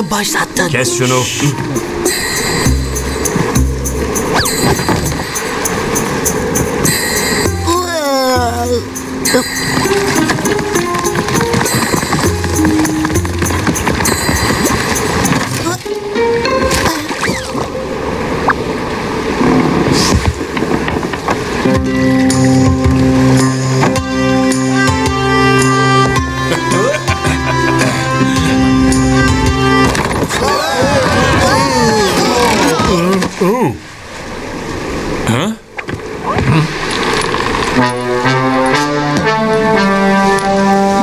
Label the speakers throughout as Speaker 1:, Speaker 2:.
Speaker 1: Sen başlattın.
Speaker 2: Kes şunu.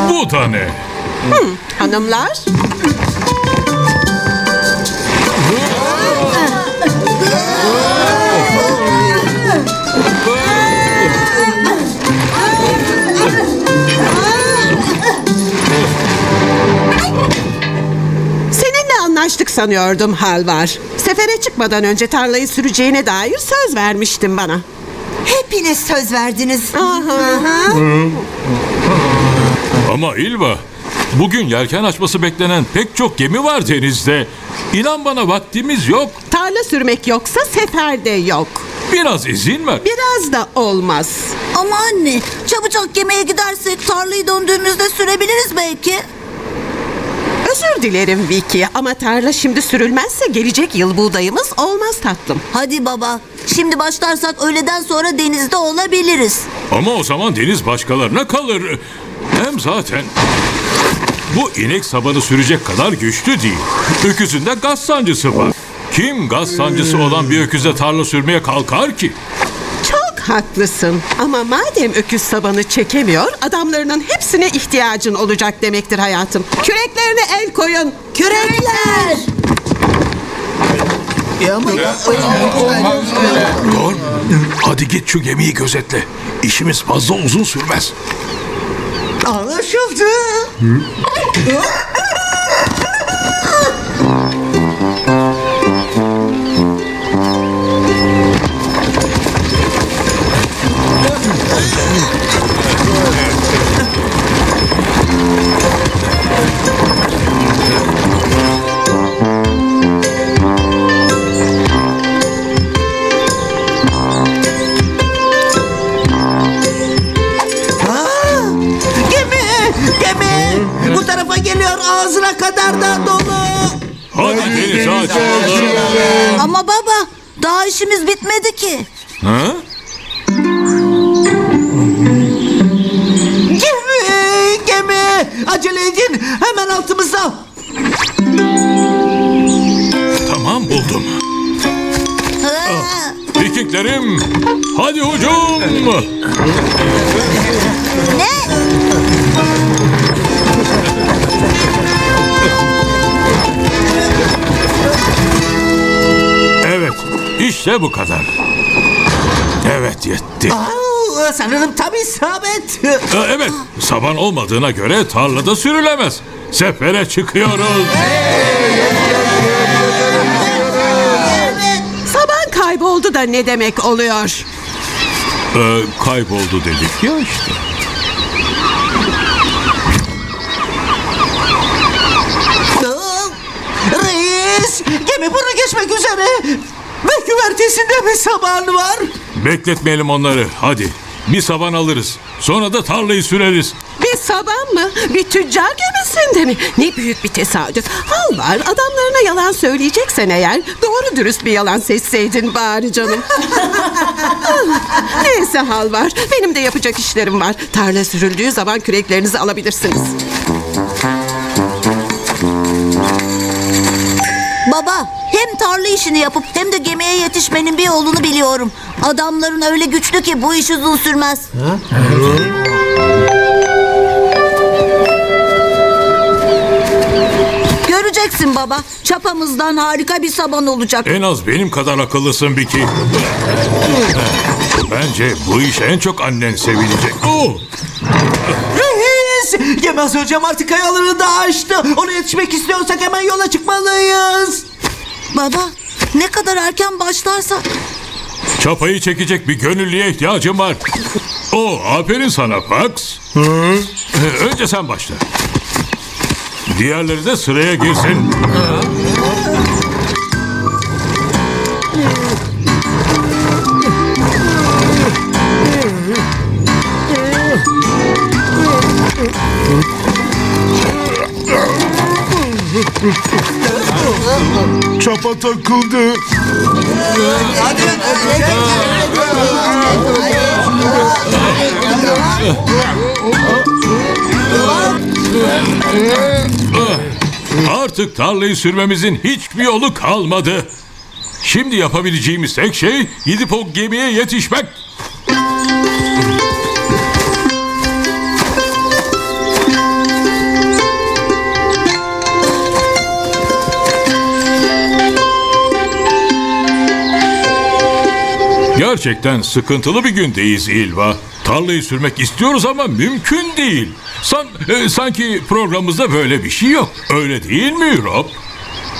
Speaker 3: Bu da ne?
Speaker 4: Hanımlar, seninle anlaştık sanıyordum Halvar. Sefere çıkmadan önce tarlayı süreceğine dair söz vermiştin bana.
Speaker 1: Hepiniz söz verdiniz.
Speaker 3: Ama İlva, bugün yelken açması beklenen pek çok gemi var denizde. İnan bana vaktimiz yok.
Speaker 4: Tarla sürmek yoksa sefer de yok.
Speaker 3: Biraz izin ver.
Speaker 4: Biraz da olmaz.
Speaker 5: Ama anne çabucak yemeğe gidersek tarlayı döndüğümüzde sürebiliriz belki.
Speaker 4: Özür dilerim Vicky ama tarla şimdi sürülmezse gelecek yıl buğdayımız olmaz tatlım.
Speaker 5: Hadi baba şimdi başlarsak öğleden sonra denizde olabiliriz.
Speaker 3: Ama o zaman deniz başkalarına kalır. Hem zaten bu inek sabanı sürecek kadar güçlü değil. Öküzünde gaz sancısı var. Kim gaz sancısı olan bir öküze tarla sürmeye kalkar ki?
Speaker 4: Haklısın ama madem öküz sabanı çekemiyor adamlarının hepsine ihtiyacın olacak demektir hayatım. Küreklerine el koyun. Kürekler!
Speaker 6: Norm, hadi git şu gemiyi gözetle. İşimiz fazla uzun sürmez.
Speaker 1: Anlaşıldı.
Speaker 3: Açılalım.
Speaker 5: Ama baba daha işimiz bitmedi ki.
Speaker 3: Ha?
Speaker 1: Gemi, gemi. Acele edin. Hemen altımızda.
Speaker 3: Tamam buldum.
Speaker 5: Ha,
Speaker 3: Vikinglerim, hadi hücum.
Speaker 5: ne?
Speaker 3: İşte bu kadar. Evet yetti.
Speaker 1: Aa, sanırım tam isabet.
Speaker 3: Ee, Evet, saban olmadığına göre tarlada sürülemez. Sefere çıkıyoruz.
Speaker 4: Saban kayboldu da ne demek oluyor?
Speaker 3: Ee, kayboldu dedik ya işte.
Speaker 1: Aa, Reis, gemi bunu geçmek üzere. Ve güvertesinde bir saban var.
Speaker 3: Bekletmeyelim onları. Hadi. Bir saban alırız. Sonra da tarlayı süreriz.
Speaker 4: Bir saban mı? Bir tüccar gemisinde mi? Ne büyük bir tesadüf. Hal var adamlarına yalan söyleyeceksen eğer doğru dürüst bir yalan seçseydin bari canım. Neyse hal var. Benim de yapacak işlerim var. Tarla sürüldüğü zaman küreklerinizi alabilirsiniz.
Speaker 5: Baba hem tarla işini yapıp hem de gemiye yetişmenin bir yolunu biliyorum. Adamların öyle güçlü ki bu iş uzun sürmez. Göreceksin baba. Çapamızdan harika bir saban olacak.
Speaker 3: En az benim kadar akıllısın Biki. Bence bu iş en çok annen sevinecek. Oh!
Speaker 1: Reis! Yemez hocam artık kayaları da aştı. Ona yetişmek istiyorsak hemen yola çıkmalıyız.
Speaker 5: Baba ne kadar erken başlarsak.
Speaker 3: Çapayı çekecek bir gönüllüye ihtiyacım var. O aferin sana Pax. Ee, Önce sen başla. Diğerleri de sıraya girsin.
Speaker 6: Çapa takıldı.
Speaker 3: Artık tarlayı sürmemizin hiçbir yolu kalmadı. Şimdi yapabileceğimiz tek şey gidip o gemiye yetişmek. Gerçekten sıkıntılı bir gündeyiz İlva. Tarlayı sürmek istiyoruz ama mümkün değil. San, e, sanki programımızda böyle bir şey yok. Öyle değil mi Rob?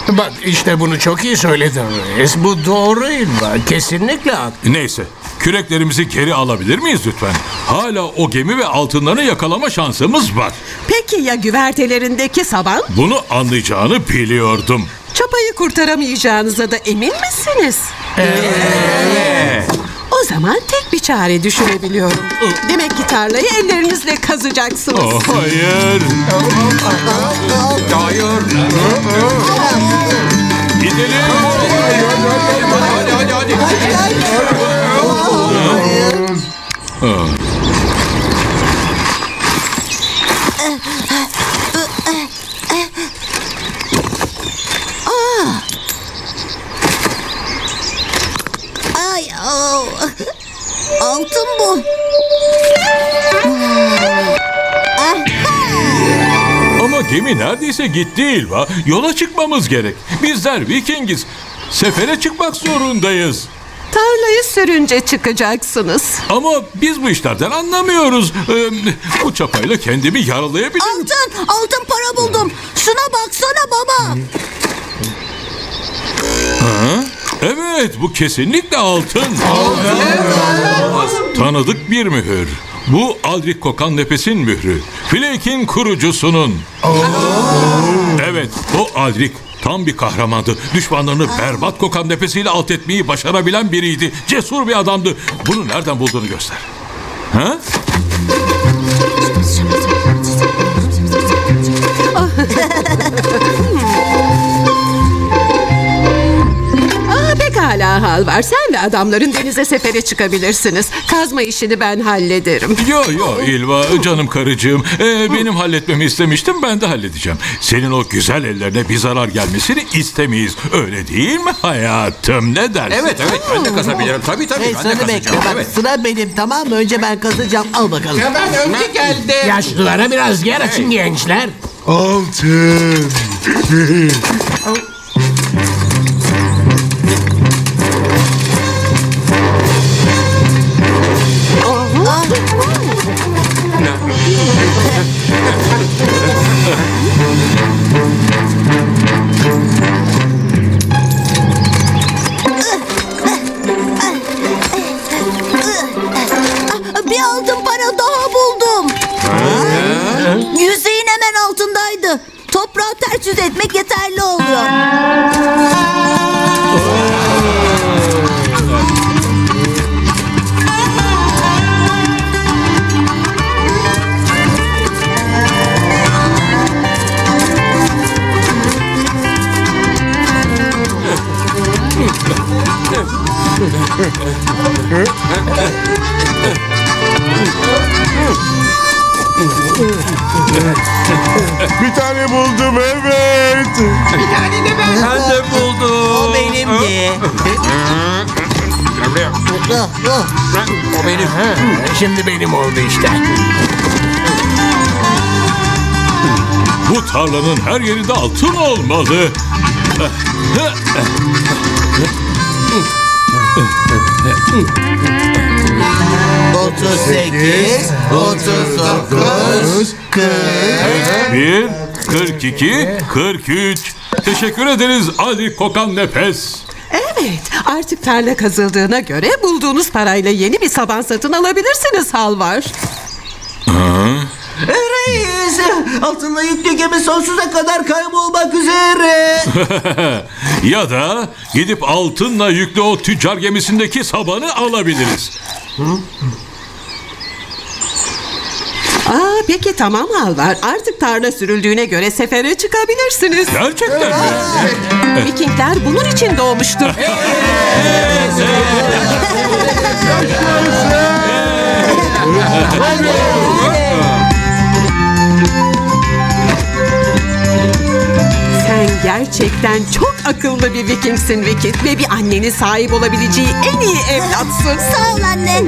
Speaker 2: Bak işte bunu çok iyi söyledin reis. Bu doğru İlva. Kesinlikle haklı.
Speaker 3: Neyse, küreklerimizi geri alabilir miyiz lütfen? Hala o gemi ve altınları yakalama şansımız var.
Speaker 4: Peki ya güvertelerindeki saban?
Speaker 3: Bunu anlayacağını biliyordum.
Speaker 4: Çapayı kurtaramayacağınıza da emin misiniz? O zaman tek bir çare düşünebiliyorum. Demek ki tarlayı ellerinizle kazıcaksınız.
Speaker 3: Oh, hayır.
Speaker 7: Hayır.
Speaker 3: Gidelim.
Speaker 7: Hadi hadi hadi.
Speaker 5: Ay, au. altın bu.
Speaker 3: Ama gemi neredeyse gitti İlva. Yola çıkmamız gerek. Bizler Vikingiz. Sefere çıkmak zorundayız.
Speaker 4: Tarlayı sürünce çıkacaksınız.
Speaker 3: Ama biz bu işlerden anlamıyoruz. Ee, bu çapayla kendimi yaralayabilirim.
Speaker 5: Altın, altın para buldum. Şuna baksana baba.
Speaker 3: Evet bu kesinlikle altın. Tanıdık bir mühür. Bu Aldrich Kokan Nefes'in mührü. Flake'in kurucusunun. Evet o Aldrich tam bir kahramandı. Düşmanlarını berbat kokan nefesiyle alt etmeyi başarabilen biriydi. Cesur bir adamdı. Bunu nereden bulduğunu göster. Ha?
Speaker 4: hal var. Sen ve adamların denize sefere çıkabilirsiniz. Kazma işini ben hallederim.
Speaker 3: Yo yo İlva canım karıcığım. Ee, benim halletmemi istemiştim ben de halledeceğim. Senin o güzel ellerine bir zarar gelmesini istemeyiz. Öyle değil mi hayatım? Ne dersin?
Speaker 7: Evet evet ben de kazabilirim. Tabii tabii
Speaker 1: Hey
Speaker 7: ben de
Speaker 1: sana bekle
Speaker 7: kazacağım.
Speaker 1: bak
Speaker 7: Evet.
Speaker 1: sıra benim tamam mı? Önce ben kazacağım al bakalım.
Speaker 2: Yaşlılara biraz yer açın gençler.
Speaker 6: Altın.
Speaker 5: etmek yeterli oluyor.
Speaker 1: Huh?
Speaker 7: O benim.
Speaker 2: Şimdi benim oldu işte.
Speaker 3: Bu tarlanın her yerinde altın olmalı.
Speaker 1: 38, 39, 40.
Speaker 3: 41, 42, 43. Teşekkür ederiz Ali Kokan Nefes.
Speaker 4: Evet, artık tarla kazıldığına göre bulduğunuz parayla yeni bir saban satın alabilirsiniz Halvar.
Speaker 1: Reis, altınla yüklü gemi sonsuza kadar kaybolmak üzere.
Speaker 3: ya da gidip altınla yüklü o tüccar gemisindeki sabanı alabiliriz.
Speaker 4: Aa, peki tamam Halvar. Artık tarla sürüldüğüne göre sefere çıkabilirsiniz.
Speaker 3: Gerçekten mi?
Speaker 4: Vikingler bunun için doğmuştur. Sen gerçekten çok akıllı bir Vikingsin Vikit ve bir annenin sahip olabileceği en iyi evlatsın.
Speaker 5: Sağ ol anne.